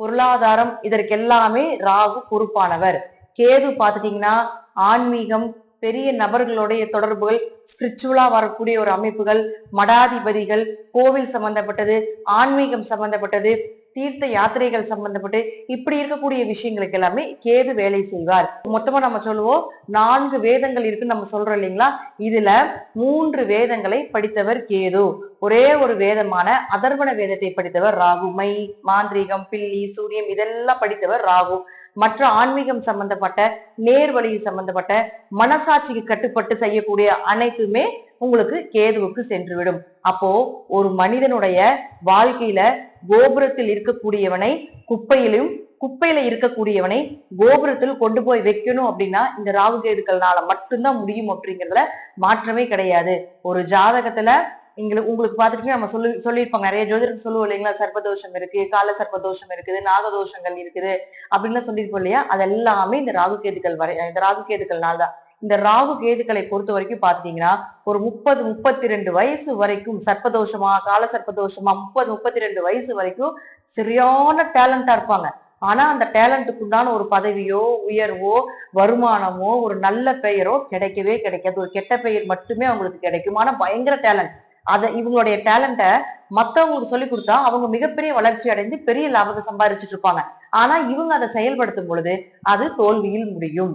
பொருளாதாரம் இதற்கெல்லாமே ராகு பொறுப்பானவர் கேது பார்த்துட்டீங்கன்னா ஆன்மீகம் பெரிய நபர்களுடைய தொடர்புகள் ஸ்பிரிச்சுவலா வரக்கூடிய ஒரு அமைப்புகள் மடாதிபதிகள் கோவில் சம்பந்தப்பட்டது ஆன்மீகம் சம்பந்தப்பட்டது தீர்த்த யாத்திரைகள் சம்பந்தப்பட்டு இப்படி இருக்கக்கூடிய விஷயங்களுக்கு எல்லாமே கேது வேலை செய்வார். மொத்தமா நம்ம சொல்லுவோம் நான்கு வேதங்கள் இருக்குன்னு நம்ம சொல்றோம் இல்லைங்களா? இதுல மூன்று வேதங்களை படித்தவர் கேது. ஒரே ஒரு வேதமான அதர்வண வேதத்தை படித்தவர் ராகு. மை மாந்திரீகம் பில்லி சூரியம் இதெல்லாம் படித்தவர் ராகு. மற்ற ஆன்மீகம் சம்பந்தப்பட்ட நேர்வழி சம்பந்தப்பட்ட மனசாட்சிக்கு கட்டுப்பட்டு செய்யக்கூடிய அனைத்துமே உங்களுக்கு கேதுவுக்கு சென்றுவிடும். அப்போ ஒரு மனிதனுடைய வாழ்க்கையில கோபுரத்தில் இருக்கக்கூடியவனை குப்பையிலும் குப்பையில இருக்கக்கூடியவனை கோபுரத்தில் கொண்டு போய் வைக்கணும் அப்படின்னா இந்த ராகுகேதுக்கள்னால மட்டும்தான் முடியும் அப்படிங்கிறதுல மாற்றமே கிடையாது. ஒரு ஜாதகத்துல எங்களுக்கு உங்களுக்கு பார்த்துட்டு நம்ம சொல்லி சொல்லியிருப்பாங்க நிறைய ஜோதிடர் சொல்லுவோம் இல்லைங்களா? சர்ப்பதோஷம் இருக்கு கால சர்ப்பதோஷம் இருக்குது நாகதோஷங்கள் இருக்குது அப்படின்லாம் சொல்லியிருப்போம் இல்லையா? அது எல்லாமே இந்த ராகுகேதுக்கள் வரை இந்த ராகுகேதுக்கள்னால தான். இந்த ராகு கேதுக்களை பொறுத்த வரைக்கும் பாத்தீங்கன்னா ஒரு முப்பது முப்பத்தி ரெண்டு வயசு வரைக்கும் சர்ப்பதோஷமா கால சர்ப்பதோஷமா முப்பது முப்பத்தி ரெண்டு வயசு வரைக்கும் சரியான டேலண்டா இருப்பாங்க. ஆனா அந்த டேலண்ட்டுக்கு உண்டான ஒரு பதவியோ உயர்வோ வருமானமோ ஒரு நல்ல பெயரோ கிடைக்கவே கிடைக்காது. ஒரு கெட்ட பெயர் மட்டுமே அவங்களுக்கு கிடைக்கும். ஆனா பயங்கர டேலண்ட் அதை இவங்களுடைய டேலண்ட்டை மத்தவங்களுக்கு சொல்லி கொடுத்தா அவங்க மிகப்பெரிய வளர்ச்சி அடைந்து பெரிய லாபத்தை சம்பாதிச்சுட்டு இருப்பாங்க. ஆனா இவங்க அதை செயல்படுத்தும் பொழுது அது தோல்வியில் முடியும்.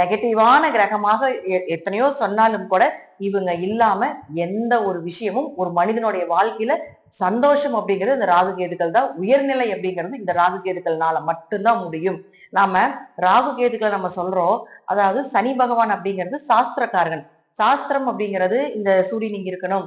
நெகட்டிவான கிரகமாக எத்தனையோ சொன்னாலும் கூட இவங்க இல்லாம எந்த ஒரு விஷயமும் ஒரு மனிதனுடைய வாழ்க்கையில சந்தோஷம் அப்படிங்கிறது இந்த ராகு கேதுக்கள் தான். உயர்நிலை அப்படிங்கிறது இந்த ராகு கேதுக்கள்னால மட்டும்தான் முடியும். நாம ராகு கேதுக்களை நம்ம சொல்றோம். அதாவது சனி பகவான் அப்படிங்கிறது சாஸ்திரக்காரகன் சாஸ்திரம் அப்படிங்கிறது இந்த சூரியன் இங்க இருக்கணும்.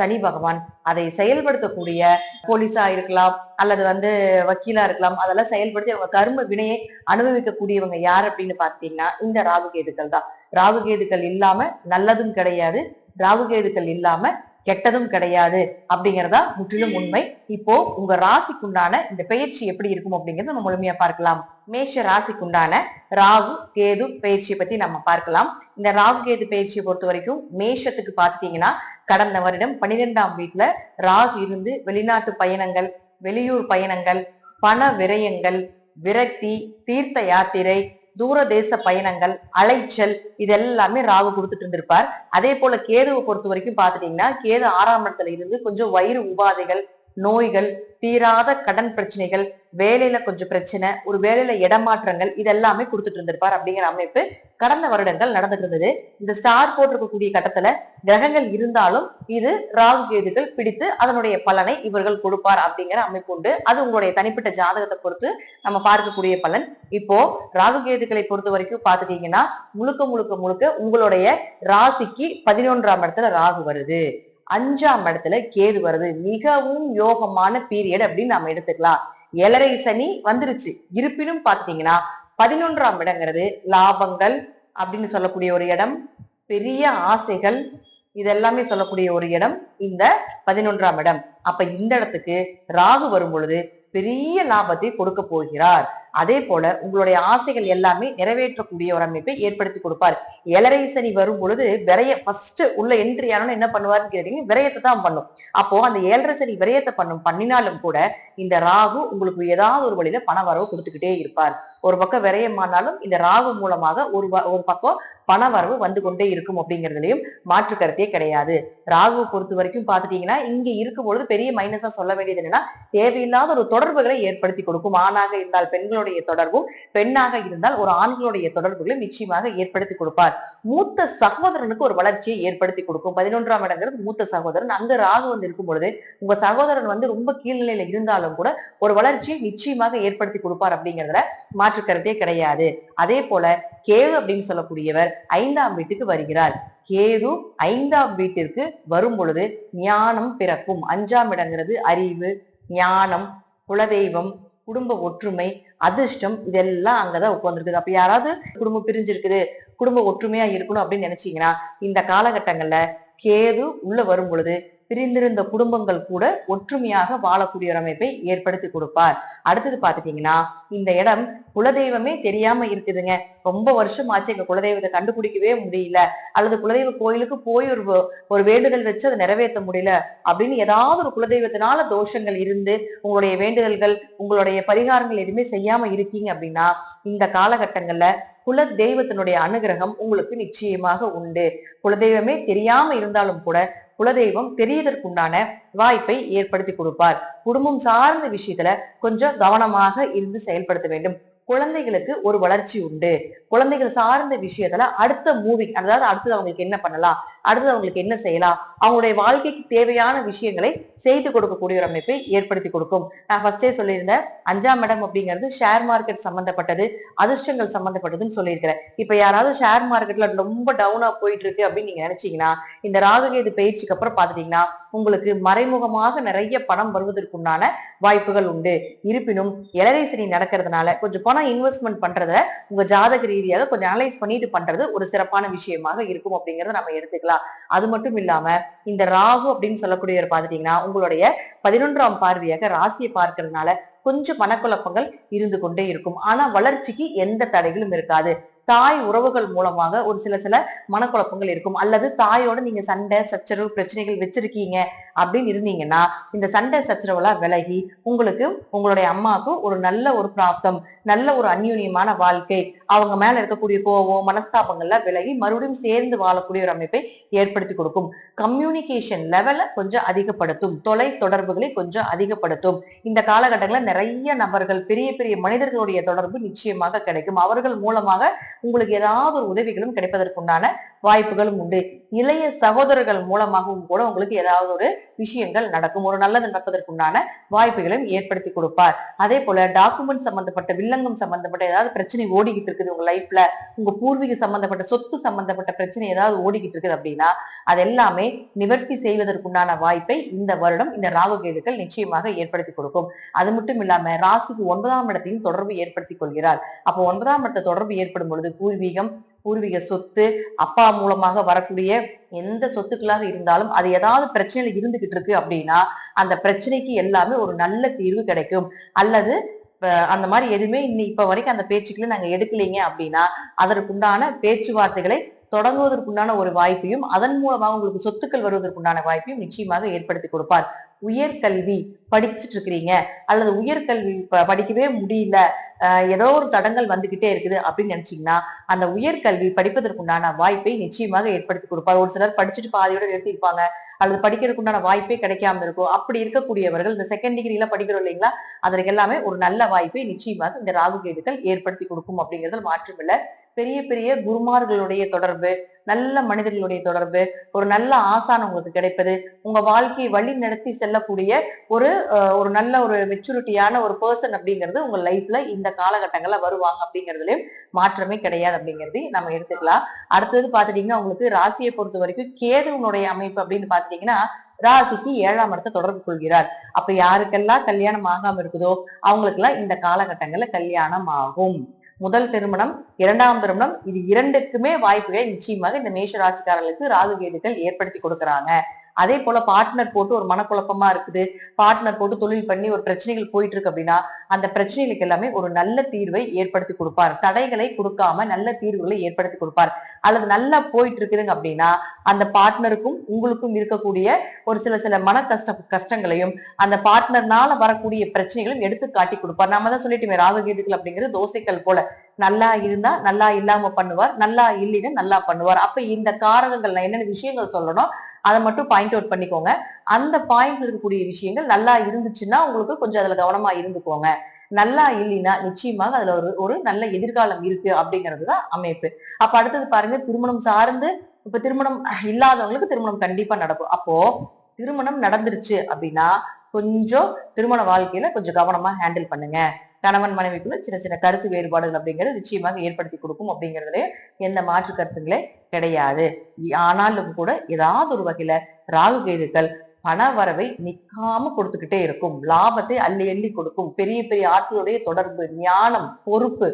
சனி பகவான் அதை செயல்படுத்தக்கூடிய போலீஸா இருக்கலாம் அல்லது வந்து வக்கீலா இருக்கலாம் அதெல்லாம் செயல்படுத்தி அவங்க கர்ம வினையை அனுபவிக்கக்கூடியவங்க யார் அப்படின்னு பாத்தீங்கன்னா இந்த ராகுகேதுக்கள் தான். ராகுகேதுக்கள் இல்லாம நல்லதும் கிடையாது. ராகுகேதுக்கள் இல்லாம கெட்டதும் கிடையாது அப்படிங்கறதா முற்றிலும் உண்மை. இப்போ உங்க ராசிக்குண்டான இந்த பயிற்சி எப்படி இருக்கும் அப்படிங்கறத நம்ம முழுமையா பார்க்கலாம். மேஷ ராசிக்குண்டான ராகு கேது பயிற்சியை பத்தி நம்ம பார்க்கலாம். இந்த ராகு கேது பயிற்சியை பொறுத்த வரைக்கும் மேஷத்துக்கு பாத்துட்டீங்கன்னா கடந்த வருடம் பன்னிரெண்டாம் வீட்டுல ராகு இருந்து வெளிநாட்டு பயணங்கள் வெளியூர் பயணங்கள் பண விரயங்கள் விரக்தி தீர்த்த யாத்திரை தூர தேச பயணங்கள் அலைச்சல் இதெல்லாமே ராகு கொடுத்துட்டு இருந்திருப்பார். அதே போல கேதுவை பொறுத்த வரைக்கும் பாத்துட்டீங்கன்னா கேது ஆறாம் இடத்துல இருந்து கொஞ்சம் வயிறு உபாதைகள் நோய்கள் தீராத கடன் பிரச்சனைகள் வேலையில கொஞ்சம் பிரச்சனை ஒரு வேலையில இடமாற்றங்கள் இதெல்லாமே கொடுத்துட்டு இருந்திருப்பார் அப்படிங்கிற அமைப்பு கடந்த வருடங்கள் நடந்துட்டு இருந்தது. இந்த ஸ்டார் போட்டிருக்கக்கூடிய கட்டத்துல கிரகங்கள் இருந்தாலும் இது ராகு கேதுகள் பிடித்து அதனுடைய பலனை இவர்கள் கொடுப்பார் அப்படிங்கிற அமைப்பு உண்டு. அது உங்களுடைய தனிப்பட்ட ஜாதகத்தை பொறுத்து நம்ம பார்க்கக்கூடிய பலன். இப்போ ராகு கேதுகளை பொறுத்த வரைக்கும் பாத்துட்டீங்கன்னா முழுக்க முழுக்க முழுக்க உங்களுடைய ராசிக்கு பதினொன்றாம் இடத்துல ராகு வருது. அஞ்சாம் இடத்துல கேது வருது. மிகவும் யோகமான பீரியட் அப்படின்னு நம்ம எடுத்துக்கலாம். ஏழரை சனி வந்துருச்சு. இருப்பினும் பாத்தீங்கன்னா பதினொன்றாம் இடங்கிறது லாபங்கள் அப்படின்னு சொல்லக்கூடிய ஒரு இடம். பெரிய ஆசைகள். இதெல்லாமே சொல்லக்கூடிய ஒரு இடம். இந்த பதினொன்றாம் இடம். அப்ப இந்த இடத்துக்கு ராகு வரும் பொழுது பெரிய லாபத்தை கொடுக்க போகிறார். அதே போல உங்களுடைய ஆசைகள் எல்லாமே நிறைவேற்றக்கூடிய ஒரு அமைப்பை ஏற்படுத்தி கொடுப்பார். ஏழரை சனி வரும் பொழுது விரைய ஃபர்ஸ்ட் உள்ள என்ட்ரி ஆனோன்னு என்ன பண்ணுவாருன்னு கேட்டீங்க விரயத்தை தான் பண்ணும். அப்போ அந்த ஏழரை சனி விரயத்தை பண்ணும் பண்ணினாலும் கூட இந்த ராகு உங்களுக்கு ஏதாவது ஒரு வழியில பண வரவு கொடுத்துக்கிட்டே இருப்பார். ஒரு பக்கம் விரயமானாலும் இந்த ராகு மூலமாக ஒரு ஒரு பக்கம் பண வரவு வந்து கொண்டே இருக்கும் அப்படிங்கறதுலயும் மாற்று கருத்தே கிடையாது. ராகுவை பொறுத்த வரைக்கும் பாத்துட்டீங்கன்னா இங்க இருக்கும் பொழுது பெரிய மைனஸா சொல்ல வேண்டியது என்னன்னா தேவையில்லாத ஒரு தொடர்புகளை ஏற்படுத்தி கொடுக்கும் ஆணாக இருந்தால் பெண்களுடைய தொடர்பும் பெண்ணாக இருந்தால் ஒரு ஆண்களுடைய தொடர்புகளை நிச்சயமாக ஏற்படுத்தி கொடுப்பார். மூத்த சகோதரனுக்கு ஒரு வளர்ச்சியை ஏற்படுத்தி கொடுக்கும். பதினொன்றாம் இடங்கிறது மூத்த சகோதரன். அங்க ராகு வந்து இருக்கும் பொழுது உங்க சகோதரன் வந்து ரொம்ப கீழ்நிலையில இருந்தாலும் கூட ஒரு வளர்ச்சியை நிச்சயமாக ஏற்படுத்தி கொடுப்பார் அப்படிங்கிறதுல மாற்றுக்கருத்தே கிடையாது. அதே போல கேது அப்படின்னு சொல்லக்கூடியவர் ஐந்தாம் வீட்டுக்கு வருகிறார். கேது ஐந்தாம் வீட்டிற்கு வரும் பொழுது ஞானம் பிறக்கும். அஞ்சாம் இடங்கிறது அறிவு ஞானம் குலதெய்வம் குடும்ப ஒற்றுமை அதிர்ஷ்டம் இதெல்லாம் அங்கதான் உட்கார்ந்துருக்குது. அப்ப யாராவது குடும்பம் பிரிஞ்சிருக்குது குடும்ப ஒற்றுமையா இருக்கணும் அப்படின்னு நினைச்சீங்கன்னா இந்த காலகட்டங்கள்ல கேது உள்ள வரும் பொழுது பிரிந்திருந்த குடும்பங்கள் கூட ஒற்றுமையாக வாழக்கூடிய ஒரு அமைப்பை ஏற்படுத்தி கொடுப்பார். அடுத்தது பாத்துட்டீங்கன்னா இந்த இடம் குலதெய்வமே தெரியாம இருக்குதுங்க. ரொம்ப வருஷம் ஆச்சு எங்க குலதெய்வத்தை கண்டுபிடிக்கவே முடியல. அல்லது குலதெய்வ கோயிலுக்கு போய் ஒரு ஒரு வேண்டுதல் வச்சு அதை நிறைவேற்ற முடியல. அப்படின்னு ஏதாவது ஒரு குலதெய்வத்தினால தோஷங்கள் இருந்து உங்களுடைய வேண்டுதல்கள் உங்களுடைய பரிகாரங்கள் எதுவுமே செய்யாம இருக்கீங்க அப்படின்னா இந்த காலகட்டங்கள்ல குல தெய்வத்தினுடைய அனுகிரகம் உங்களுக்கு நிச்சயமாக உண்டு. குலதெய்வமே தெரியாம இருந்தாலும் கூட குலதெய்வம் தெரியதற்குண்டான வாய்ப்பை ஏற்படுத்தி கொடுப்பார். குடும்பம் சார்ந்த விஷயத்துல கொஞ்சம் கவனமாக இருந்து செயல்படுத்த வேண்டும். குழந்தைகளுக்கு ஒரு வளர்ச்சி உண்டு. குழந்தைகள் சார்ந்த விஷயத்துல அடுத்த மூவி அதாவது அடுத்தது அவங்களுக்கு என்ன பண்ணலாம்? அடுத்தது அவங்களுக்கு என்ன செய்யலாம்? அவங்களுடைய வாழ்க்கைக்கு தேவையான விஷயங்களை செய்து கொடுக்கக்கூடிய ஒரு அமைப்பை ஏற்படுத்தி கொடுக்கும். நான் ஃபர்ஸ்டே சொல்லியிருந்தேன் அஞ்சாம் இடம் அப்படிங்கிறது ஷேர் மார்க்கெட் சம்பந்தப்பட்டது அதிர்ஷ்டங்கள் சம்பந்தப்பட்டதுன்னு சொல்லியிருக்கிறேன். இப்ப யாராவது ஷேர் மார்க்கெட்ல ரொம்ப டவுனா போயிட்டு இருக்கு அப்படின்னு நீங்க நினைச்சீங்கன்னா இந்த ராகுகேது பயிற்சிக்கு அப்புறம் பாத்துட்டீங்கன்னா உங்களுக்கு மறைமுகமாக நிறைய பணம் வருவதற்குண்டான வாய்ப்புகள் உண்டு. இருப்பினும் இளரை சனி நடக்கிறதுனால கொஞ்சம் பணம் இன்வெஸ்ட்மெண்ட் பண்றத உங்க ஜாதக ரீதியாக கொஞ்சம் அனலைஸ் பண்ணிட்டு பண்றது ஒரு சிறப்பான விஷயமாக இருக்கும் அப்படிங்கறத நம்ம எடுத்துக்கலாம். அது மட்டும் இல்லாம இந்த ராகு அப்படின்னு சொல்லக்கூடியவர் பாத்துட்டீங்கன்னா உங்களுடைய பதினொன்றாம் பார்வையாக ராசியை பார்க்கறதுனால கொஞ்சம் மனக்குழப்பங்கள் இருந்து கொண்டே இருக்கும். ஆனா வளர்ச்சிக்கு எந்த தடைகளும் இருக்காது. தாய் உறவுகள் மூலமாக ஒரு சில சில மனக்குழப்பங்கள் இருக்கும். அல்லது தாயோட நீங்க சண்டை சச்சரவு பிரச்சனைகள் வச்சிருக்கீங்க அப்படின்னு இருந்தீங்கன்னா இந்த சண்டை சச்சரவுலாம் விலகி உங்களுக்கு உங்களுடைய அம்மாவுக்கு ஒரு நல்ல ஒரு பிராப்தம் நல்ல ஒரு அந்யூன்யமான வாழ்க்கை அவங்க மேல இருக்கக்கூடிய கோவம் மனஸ்தாபங்கள்லாம் விலகி மறுபடியும் சேர்ந்து வாழக்கூடிய ஒரு அமைப்பை ஏற்படுத்தி கொடுக்கும். கம்யூனிகேஷன் லெவலை கொஞ்சம் அதிகப்படுத்தும். தொலை தொடர்புகளை கொஞ்சம் அதிகப்படுத்தும். இந்த காலகட்டங்களில் நிறைய நபர்கள் பெரிய பெரிய மனிதர்களுடைய தொடர்பு நிச்சயமாக கிடைக்கும். அவர்கள் மூலமாக உங்களுக்கு ஏதாவது ஒரு உதவிகளும் கிடைப்பதற்குண்டான வாய்ப்புகளும் உண்டு. இளைய சகோதரர்கள் மூலமாகவும் கூட உங்களுக்கு ஏதாவது ஒரு விஷயங்கள் நடக்கும். ஒரு நல்லது நடப்பதற்குண்டான வாய்ப்புகளையும் ஏற்படுத்தி கொடுப்பார். அதே போல டாக்குமெண்ட் சம்பந்தப்பட்ட வில்லங்கம் சம்பந்தப்பட்ட ஏதாவது பிரச்சனை ஓடிக்கிட்டு இருக்குது உங்க லைஃப்ல உங்க பூர்வீக சம்பந்தப்பட்ட சொத்து சம்பந்தப்பட்ட பிரச்சனை ஏதாவது ஓடிக்கிட்டு இருக்குது அப்படின்னா அது எல்லாமே நிவர்த்தி செய்வதற்குண்டான வாய்ப்பை இந்த வருடம் இந்த ராகுகேதுக்கள் நிச்சயமாக ஏற்படுத்தி கொடுக்கும். அது மட்டும் இல்லாம ராசிக்கு ஒன்பதாம் இடத்தையும் தொடர்பு ஏற்படுத்திக் கொள்கிறார். அப்போ ஒன்பதாம் இடத்த தொடர்பு ஏற்படும் பொழுது பூர்வீகம் பூர்வீக சொத்து அப்பா மூலமாக வரக்கூடிய எந்த சொத்துக்களாக இருந்தாலும் அது ஏதாவது பிரச்சனையில இருந்துகிட்டு இருக்கு அப்படின்னா அந்த பிரச்சனைக்கு எல்லாமே ஒரு நல்ல தீர்வு கிடைக்கும். அல்லது அந்த மாதிரி எதுவுமே இன்னி இப்ப வரைக்கும் அந்த பேச்சுக்களை நாங்க எடுக்கலைங்க அப்படின்னா அதற்குண்டான பேச்சுவார்த்தைகளை தொடங்குவதற்குண்டான ஒரு வாய்ப்பையும் அதன் மூலமாக உங்களுக்கு சொத்துக்கள் வருவதற்குண்டான வாய்ப்பையும் நிச்சயமாக ஏற்படுத்தி கொடுப்பார். உயர்கல்வி படிச்சுட்டு இருக்கிறீங்க அல்லது உயர்கல்வி ப- படிக்கவே முடியல. அஹ் ஏதோ ஒரு தடங்கள் வந்துகிட்டே இருக்குது அப்படின்னு நினைச்சீங்கன்னா அந்த உயர்கல்வி படிப்பதற்குண்டான வாய்ப்பை நிச்சயமாக ஏற்படுத்தி கொடுப்பார். ஒரு சிலர் படிச்சுட்டு பாதியோட நிறுத்திருப்பாங்க அல்லது படிக்கிறதுக்குண்டான வாய்ப்பே கிடைக்காம இருக்கும். அப்படி இருக்கக்கூடியவர்கள் இந்த செகண்ட் டிகிரியில படிக்கிறோம் இல்லைங்களா? அதற்கு எல்லாமே ஒரு நல்ல வாய்ப்பை நிச்சயமாக இந்த ராகு கேதுக்கள் ஏற்படுத்தி கொடுக்கும் அப்படிங்கிறது மாற்றமில்லை பெரிய பெரிய குருமார்களுடைய தொடர்பு நல்ல மனிதர்களுடைய தொடர்பு ஒரு நல்ல ஆசான் உங்களுக்கு கிடைப்பது உங்க வாழ்க்கையை வழி நடத்தி செல்லக்கூடிய ஒரு அஹ், ஒரு நல்ல ஒரு மெச்சூரிட்டியான ஒரு பர்சன் அப்படிங்கிறது உங்க லைஃப்ல இந்த காலகட்டங்கள்ல வருவாங்க அப்படிங்கிறதுலயும் மாற்றமே கிடையாது அப்படிங்கிறது நம்ம எடுத்துக்கலாம். அடுத்தது பாத்துட்டீங்கன்னா உங்களுக்கு ராசியை பொறுத்த வரைக்கும் கேதுவனுடைய அமைப்பு அப்படின்னு பாத்துட்டீங்கன்னா ராசிக்கு ஏழாம் இடத்தை தொடர்பு கொள்கிறார். அப்ப யாருக்கெல்லாம் கல்யாணம் ஆகாம இருக்குதோ அவங்களுக்கெல்லாம் இந்த காலகட்டங்கள்ல கல்யாணம் ஆகும். முதல் திருமணம் இரண்டாம் திருமணம் இது இரண்டுக்குமே வாய்ப்புகளை நிச்சயமாக இந்த மேஷ ராசிக்காரர்களுக்கு ராகு கேதுக்கள் ஏற்படுத்தி கொடுக்கறாங்க. அதே போல பார்ட்னர் போட்டு ஒரு மனக்குழப்பமா இருக்குது. பார்ட்னர் போட்டு தொழில் பண்ணி ஒரு பிரச்சனைகள் போயிட்டு இருக்கு அப்படின்னா அந்த பிரச்சனைகளுக்கு எல்லாமே ஒரு நல்ல தீர்வை ஏற்படுத்தி கொடுப்பார். தடைகளை கொடுக்காம நல்ல தீர்வுகளை ஏற்படுத்தி கொடுப்பார். அல்லது நல்லா போயிட்டு இருக்குதுங்க அப்படின்னா அந்த பார்ட்னருக்கும் உங்களுக்கும் இருக்கக்கூடிய ஒரு சில சில மன கஷ்ட கஷ்டங்களையும் அந்த பார்ட்னர்னால வரக்கூடிய பிரச்சனைகளும் எடுத்து காட்டி கொடுப்பார். நாம தான் சொல்லிட்டு ராகு அப்படிங்கிறது தோசைக்கல் போல. நல்லா இருந்தா நல்லா இல்லாம பண்ணுவார் நல்லா இல்லைன்னா நல்லா பண்ணுவார். அப்ப இந்த காரணங்கள் என்னென்ன விஷயங்கள் சொல்லணும்? அதை மட்டும் பாயிண்ட் அவுட் பண்ணிக்கோங்க. அந்த பாயிண்ட் இருக்கக்கூடிய விஷயங்கள் நல்லா இருந்துச்சுன்னா உங்களுக்கு கொஞ்சம் அதுல கவனமா இருந்துக்கோங்க. நல்லா இல்லைன்னா நிச்சயமாக அதுல ஒரு ஒரு நல்ல எதிர்காலம் இருக்கு அப்படிங்கிறது தான் அமைப்பு. அப்ப அடுத்தது பாருங்க திருமணம் சார்ந்து இப்ப திருமணம் இல்லாதவங்களுக்கு திருமணம் கண்டிப்பா நடக்கும். அப்போ திருமணம் நடந்துருச்சு அப்படின்னா கொஞ்சம் திருமண வாழ்க்கையில கொஞ்சம் கவனமா ஹேண்டில் பண்ணுங்க. கணவன் மனைவிக்குள்ள சின்ன சின்ன கருத்து வேறுபாடுகள் அப்படிங்கிறது நிச்சயமாக ஏற்படுத்தி கொடுக்கும் அப்படிங்கிறதுல எந்த மாற்று கருத்துங்களே கிடையாது. ஆனாலும் கூட ஏதாவது ஒரு வகையில ராகு கேதுக்கள் பண வரவை நிக்காம கொடுத்துக்கிட்டே இருக்கும். லாபத்தை அள்ளி அள்ளி கொடுக்கும். பெரிய பெரிய ஆட்களுடைய தொடர்பு ஞானம் பொறுப்பு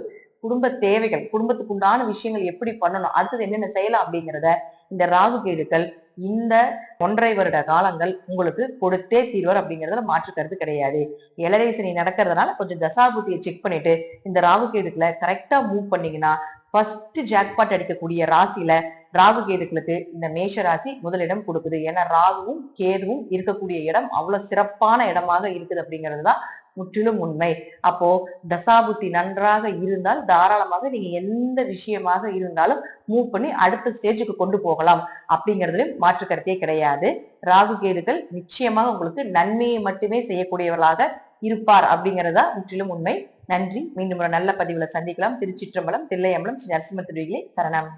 குடும்ப தேவைகள் குடும்பத்துக்கு உண்டான விஷயங்கள் எப்படி பண்ணணும் அடுத்தது என்னென்ன செய்யலாம் அப்படிங்கிறத இந்த ராகு கேதுக்கள் இந்த ஒன்றரை வருட காலங்கள் உங்களுக்கு கொடுத்தே தீர்வார் அப்படிங்கறதுல மாற்று கருத்து கிடையாது. இளரை சனி நடக்கிறதுனால கொஞ்சம் தசாபுத்தியை செக் பண்ணிட்டு இந்த ராகு கேதுக்குல கரெக்டா மூவ் பண்ணீங்கன்னா ஃபர்ஸ்ட் ஜாக்பாட் அடிக்கக்கூடிய ராசியில ராகு கேதுக்களுக்கு இந்த மேஷ ராசி முதலிடம் கொடுக்குது. ஏன்னா ராகுவும் கேதுவும் இருக்கக்கூடிய இடம் அவ்வளவு சிறப்பான இடமாக இருக்குது அப்படிங்கிறது தான் முற்றிலும் உண்மை. அப்போ தசாபுத்தி நன்றாக இருந்தால் தாராளமாக நீங்க எந்த விஷயமாக இருந்தாலும் மூவ் பண்ணி அடுத்த ஸ்டேஜுக்கு கொண்டு போகலாம். அப்படிங்கிறதுலயும் மாற்று கருத்தே கிடையாது. ராகு கேதுகள் நிச்சயமாக உங்களுக்கு நன்மையை மட்டுமே செய்யக்கூடியவர்களாக இருப்பார் அப்படிங்கறதா முற்றிலும் உண்மை. நன்றி. மீண்டும் ஒரு நல்ல பதிவுல சந்திக்கலாம். திருச்சிற்றம்பலம் தில்லையம்பலம் ஸ்ரீ நரசிம்ம திருவிகளை சரணம்.